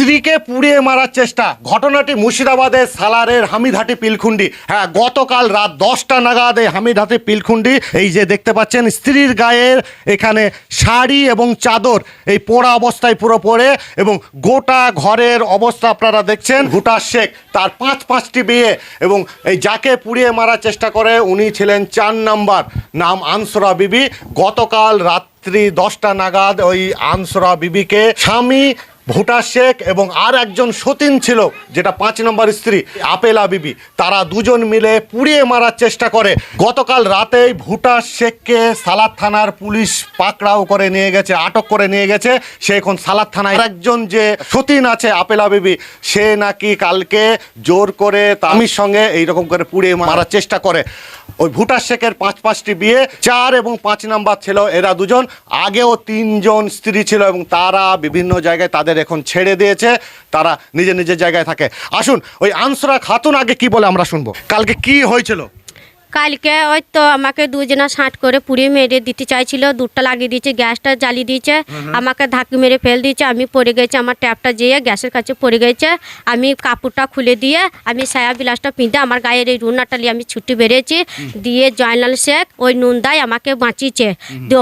স্ত্রীকে পুড়িয়ে মারার চেষ্টা। ঘটনাটি মুর্শিদাবাদের সালারের হামিদহাটি পিলখুন্ডি। হ্যাঁ গতকাল রাত দশটা নাগাদ এই হামিদহাটি পিলখুন্ডি, এই যে দেখতে পাচ্ছেন, স্ত্রীর গায়ের এখানে শাড়ি এবং চাদর এই পোড়া অবস্থায় পুরো পড়ে এবং গোটা ঘরের অবস্থা আপনারা দেখছেন ভুটা শেখ, তার পাঁচ পাঁচটি বিয়ে এবং এই যাকে পুড়িয়ে মারার চেষ্টা করে উনি ছিলেন চার নাম্বার, নাম আনসরা বিবি। গতকাল রাত্রি দশটা নাগাদ ওই আনসরা বিবিকে স্বামী ভুটা শেখ এবং আর একজন সতীন ছিল, যেটা পাঁচ নম্বর স্ত্রী, আপেলা বিবি। তারা দুজন মিলে পুড়িয়ে মারার চেষ্টা করে। গতকাল রাতেই ভুটা শেখকে সালাদ থানার পুলিশ পাকড়াও করে নিয়ে গেছে, আটক করে নিয়ে গেছে। সে এখন সালাদ থানায়। একজন যে সতীন আছে, আপেলা বিবি, সে নাকি কালকে জোর করে তামির সঙ্গে এইরকম করে পুড়িয়ে মারার চেষ্টা করে। ওই ভুটা শেখের পাঁচ পাঁচটি বিয়ে, চার এবং পাঁচ নাম্বার ছিল, এরা দুজন। আগেও তিনজন স্ত্রী ছিল এবং তারা বিভিন্ন জায়গায় তাদের এখন ছেড়ে দিয়েছে, তারা নিজের নিজের জায়গায় থাকে। আসুন, ওই আনসরা খাতুন আগে কি বলে আমরা শুনব? কালকে কি হয়েছিল? কালকে ওই তো আমাকে দুজনা ষাট করে পুড়িয়ে মেরে দিতে চাইছিল দুধটা লাগিয়ে দিয়েছে গ্যাসটা জ্বালিয়ে দিয়েছে আমাকে ধাক্কি মেরে ফেল দিয়েছে আমি পড়ে গেছি আমার ট্যাপটা যেয়ে গ্যাসের কাছে পড়ে গেছে আমি কাপড়টা খুলে দিয়ে আমি সায়া বিলাসটা পিঁধে আমার গায়ের এই রুনাটা নিয়ে আমি ছুটি বেরিয়েছি দিয়ে জয়নাল শেখ ওই নুনদাই আমাকে বাঁচিয়েছে।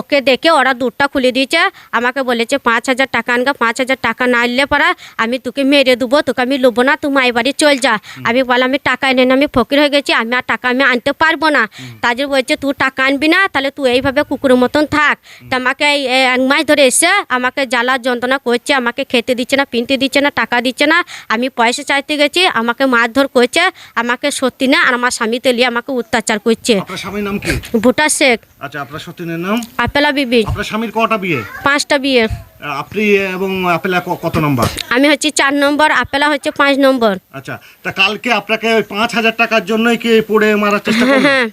ওকে দেখে ওরা দুধটা খুলে দিয়েছে আমাকে বলেছে পাঁচ হাজার টাকা আনগা পাঁচ হাজার টাকা না আনলে পারা আমি তোকে মেরে দেবো তোকে আমি লোবো না তুই মায়ের বাড়ি চল যা। আমি বললাম আমি টাকা এনে আমি ফকির হয়ে গেছি আমি আর টাকা আমি আনতে পারব না। তাদের বলছে তুই টাকা আনবি না তাহলে তুই এইভাবে কুকুরের মতন থাক। তা আমাকে এক মাস ধরে এসে আমাকে জ্বালা যন্ত্রণা করছে আমাকে খেতে দিচ্ছে না পিনতে দিচ্ছে না টাকা দিচ্ছে না। আমি পয়সা চাইতে গেছি আমাকে মারধর করছে আমাকে সত্যি না আর আমার স্বামী তেলিয়ে আমাকে অত্যাচার করছে। আপনার স্বামীর নাম কি? ভুটা শেখ। আচ্ছা আপনার সতীনের নাম? আপেলা বিবি। আপনার স্বামীর কটা বিয়ে? পাঁচটা বিয়ে। আপনি এবং আপেলা কত নম্বর? আমি হচ্ছে চার নম্বর আপেলা হচ্ছে পাঁচ নম্বর। আচ্ছা তা কালকে আপনাকে ওই পাঁচ হাজার টাকার জন্যই কি পড়ে মারার চেষ্টা হ্যাঁ।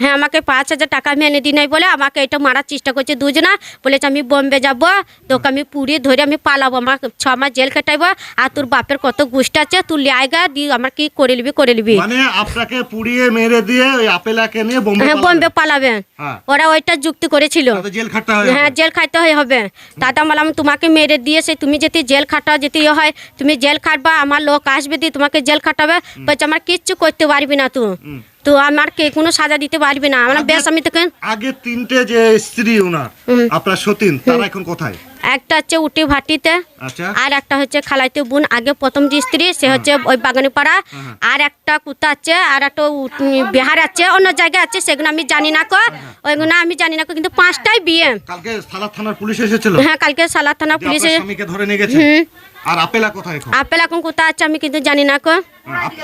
হ্যাঁ আমাকে পাঁচ হাজার টাকা আমি এনে দিই নাই বলে আমাকে এটা মারার চেষ্টা করছে দুজনা। বলেছে আমি বম্বে যাব তোকে আমি পুড়িয়ে ধরে আমি পালাবো আমার ছ মাস জেল কাটাইবো আর তোর বাপের কত গোষ্ঠ আছে তুই লিয়ে আয়গা দি আমার কি করে নিবি করে নিবি। মানে আপনাকে পুড়িয়ে মেরে দিয়ে ওই আপেলাকে নিয়ে বোম্বে হ্যাঁ পালাবেন। বম্বে পালাবে। হ্যাঁ। ওরা ওইটা যুক্তি করেছিল। তাতে জেল খাটতে হয় হ্যাঁ জেল খাইতে হয় হবে। দাদা বললাম তোমাকে মেরে দিয়ে দিয়েছে তুমি যদি জেল খাটাও যেতে ইয়ে হয় তুমি জেল খাটবা আমার লোক আসবে দিয়ে তোমাকে জেল খাটাবে। বলছে আমার কিচ্ছু করতে পারবি না তুই। তো আমার কে কোনো সাজা দিতে পারবে না। আমার ব্যাস আমি তো আগে তিনটে যে স্ত্রী ওনার আপনার সতীন তারা এখন কোথায়? একটা হচ্ছে উটি ভাটিতে আচ্ছা। আর একটা হচ্ছে খালাইতে বোন। আগে প্রথম যে স্ত্রী সে হচ্ছে ওই বাগানি পাড়া আর একটা কুতা আছে আর একটা বিহার আছে অন্য জায়গায় আছে সেগুলো আমি জানি না কো। ওইগুলো আমি জানি না কো কিন্তু পাঁচটাই বিয়ে। কালকে সালাদ থানার পুলিশ এসেছিল? হ্যাঁ কালকে সালাদ থানা যে পুলিশে স্বামীকে ধরে নিয়ে গেছে? আর আপেলা কোথায় এখন? আপেল এখন কোথা আছে আমি কিন্তু জানি না কো।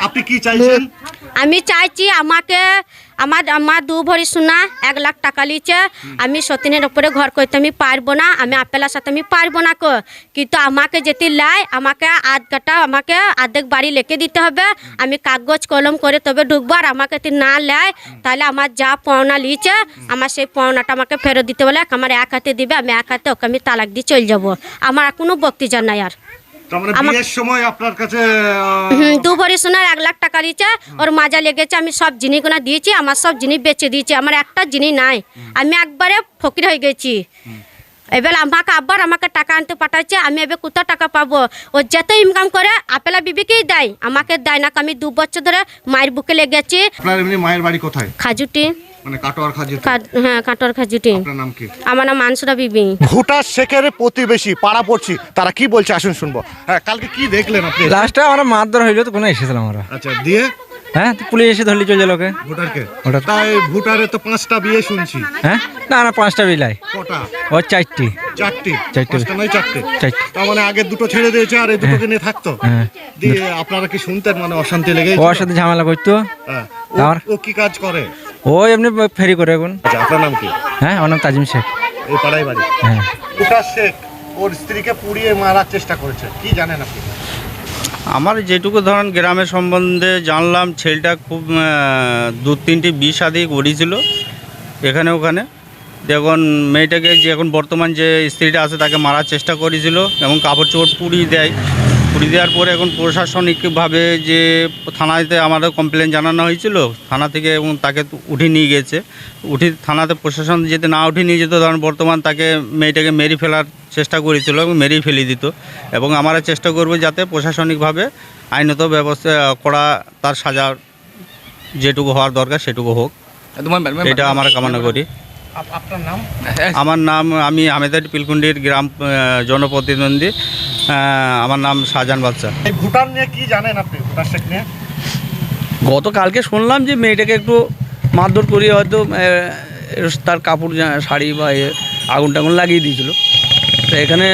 আপনি কি চাইছেন? আমি চাইছি আমাকে আমার আমার দু ভরি সোনা, এক লাখ টাকা লিছে। আমি সতীনের উপরে ঘর করতে আমি পারব না, আমি আপেলার সাথে আমি পারব না কো। কিন্তু আমাকে যেতে লাই, আমাকে আধ কাটা, আমাকে আর্ধেক বাড়ি লিখে দিতে হবে। আমি কাগজ, কলম করে তবে ঢুকবো, আর আমাকে যদি না লেয় তাহলে আমার যা পাওনা লিছে, আমার সেই পাওনাটা আমাকে ফেরত দিতে বলে আমার এক হাতে দিবে, আমি এক হাতে ওকে আমি তালাক দিয়ে চলে যাব। আমার কোনো বক্তৃতা নাই আর। বিয়ের সময় আপনার কাছে হুম, দু ভরি সোনার এক লাখ টাকা দিয়েছে ওর মাজা লেগেছে আমি সব জিনিসগুলো দিয়েছি আমার সব জিনিস বেচে দিয়েছি আমার একটা জিনিস নাই। আমি একবারে ফকির হয়ে গেছি। এবার আমাকে আবার আমাকে টাকা আনতে পাঠাচ্ছে আমি এবার কোথাও টাকা পাবো? ও যত ইনকাম করে আপেলা বিবিকেই দেয়। আমাকে দেয় না আমি দু বছর ধরে মায়ের বুকে লেগেছি। আপনার এমনি মায়ের বাড়ি কোথায়? খাজুটি। মানে কাটোয়ার হ্যাঁ কাটোর খাজুটি। আপনার নাম কি? আমার নাম মানসুরা বিবি। ভুটার শেখের প্রতিবেশী পাড়া পড়ছি তারা কি বলছে আসুন শুনব। হ্যাঁ কালকে কি দেখলেন আপনি? লাস্টে আমরা মারধর হইল তো কোনো এসেছিলাম আমরা। আচ্ছা দিয়ে? হ্যাঁ পুলিশ এসে ধরলি চলে লোকে ভুটারকে? ভোটার। তাই ভুটারে তো পাঁচটা বিয়ে শুনছি। হ্যাঁ? না না পাঁচটা বিলাই কটা? ও চারটি। চারটে। চারটে। পাঁচটা নয় চারটে। চারটে। তার মানে আগে দুটো ছেড়ে দিয়েছে আর এই দুটোকে নিয়ে থাকতো। হ্যাঁ। দিয়ে আপনারা কি শুনতেন? মানে অশান্তি লেগে ওর সাথে ঝামেলা করতো। হ্যাঁ। ও-? ও কি কাজ করে? ও এমনি ফেরি করে এখন। আচ্ছা আপনার নাম কি? হ্যাঁ আমার নাম তাজিম শেখ। এই পাড়ায় বাড়ি। হ্যাঁ। ভুটার শেখ ওর স্ত্রীকে পুড়িয়ে মারার চেষ্টা করেছে। কি জানেন আপনি? আমার যেটুকু ধরেন গ্রামের সম্বন্ধে জানলাম, ছেলেটা খুব দু তিনটি বিষ আদি করেছিল এখানে ওখানে। দেখুন, মেয়েটাকে যে এখন বর্তমান যে স্ত্রীটা আছে, তাকে মারার চেষ্টা করেছিল এবং কাপড় চোপড় পুড়িয়ে দেয়। পুড়িয়ে দেওয়ার পরে এখন প্রশাসনিকভাবে যে থানাতে আমাদের কমপ্লেন জানানো হয়েছিল থানা থেকে এবং তাকে উঠে নিয়ে গেছে। উঠে থানাতে প্রশাসন যেতে না উঠে নিয়ে যেত তখন বর্তমান তাকে মেয়েটাকে মেরে ফেলার চেষ্টা করেছিল এবং মেরেই ফেলে দিত। এবং আমরা চেষ্টা করব যাতে প্রশাসনিকভাবে আইনত ব্যবস্থা করা তার সাজা যেটুকু হওয়ার দরকার সেটুকু হোক। এটা আমরা কামনা করি। আপনার নাম? আমার নাম আমি আমেদাটি পিলকুন্ডির গ্রাম জনপ্রতিদ্বন্দ্বী। আমার নাম শাহজাহান বাদশা এই ভুটান নিয়ে কি জানেন আপনি ভুটান শেখ নিয়ে? গতকালকে শুনলাম যে মেয়েটাকে একটু মারধর করিয়ে হয়তো তার কাপড় শাড়ি বা এ আগুন টাগুন লাগিয়ে দিয়েছিল। তো এখানে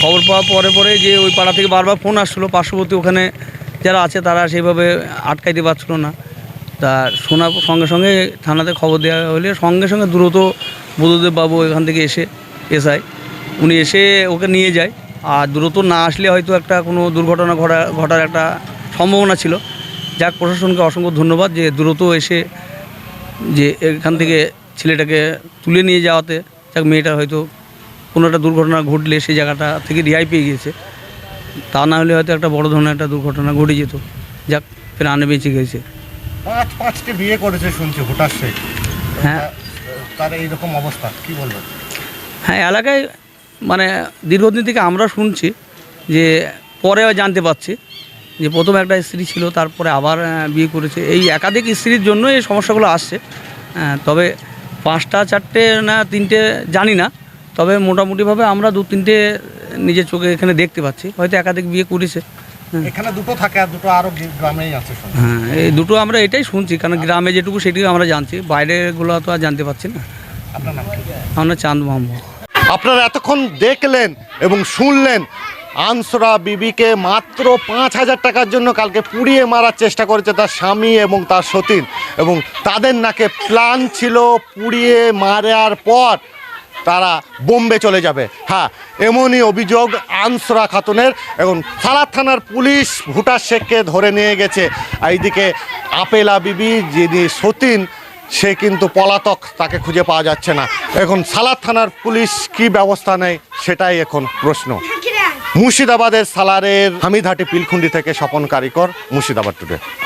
খবর পাওয়ার পরে পরে যে ওই পাড়া থেকে বারবার ফোন আসছিল পার্শ্ববর্তী ওখানে যারা আছে তারা সেইভাবে আটকাইতে পারছিল না। তা শোনার সঙ্গে সঙ্গে থানাতে খবর দেওয়া হলে সঙ্গে সঙ্গে দ্রুত বুধদেব বাবু এখান থেকে এসে, এসআই। উনি এসে ওকে নিয়ে যায়। আর দ্রুত না আসলে হয়তো একটা কোনো দুর্ঘটনা ঘটা, ঘটার একটা সম্ভাবনা ছিল। যাক, প্রশাসনকে অসংখ্য ধন্যবাদ যে দ্রুত এসে যে এখান থেকে ছেলেটাকে তুলে নিয়ে যাওয়াতে, যাক মেয়েটার হয়তো কোনো একটা দুর্ঘটনা ঘটলে সেই জায়গাটা থেকে রেহাই পেয়ে গিয়েছে। তা না হলে হয়তো একটা বড় ধরনের একটা দুর্ঘটনা ঘটে যেত। যাক, প্রাণে বেঁচে গেছে। পাঁচ পাঁচটি বিয়ে করেছে শুনছি শেখ হ্যাঁ। তার এইরকম অবস্থা কি বলবেন? হ্যাঁ এলাকায় মানে দীর্ঘদিন থেকে আমরা শুনছি যে পরে জানতে পারছি যে প্রথম একটা স্ত্রী ছিল তারপরে আবার বিয়ে করেছে। এই একাধিক স্ত্রীর জন্য এই সমস্যাগুলো আসছে। হ্যাঁ, তবে পাঁচটা চারটে না তিনটে জানি না। তবে মোটামুটিভাবে আমরা দু তিনটে নিজের চোখে এখানে দেখতে পাচ্ছি। হয়তো একাধিক বিয়ে করেছে। এখানে দুটো থাকে আর দুটো আরও গ্রামেই আছে হ্যাঁ এই দুটো আমরা এটাই শুনছি কারণ গ্রামে যেটুকু সেটুকু আমরা জানছি বাইরেগুলো তো আর জানতে পারছি না। আপনার নাম আমরা চাঁদ মোহাম্মদ। আপনারা এতক্ষণ দেখলেন এবং শুনলেন আনসরা বিবিকে মাত্র পাঁচ হাজার টাকার জন্য কালকে পুড়িয়ে মারার চেষ্টা করেছে তার স্বামী এবং তার সতীন। এবং তাদের নাকে প্ল্যান ছিল পুড়িয়ে মারার পর তারা বোম্বে চলে যাবে। হ্যাঁ এমনই অভিযোগ আনসরা খাতুনের। এবং সালাদ থানার পুলিশ ভুটার শেখকে ধরে নিয়ে গেছে। এইদিকে আপেলা বিবি, যিনি সতীন, সে কিন্তু পলাতক, তাকে খুঁজে পাওয়া যাচ্ছে না। এখন সালাদ থানার পুলিশ কি ব্যবস্থা নেয়, সেটাই এখন প্রশ্ন। মুর্শিদাবাদের সালারের হামিদহাটি পিলখুন্ডি থেকে স্বপন কারিকর, মুর্শিদাবাদ টুডে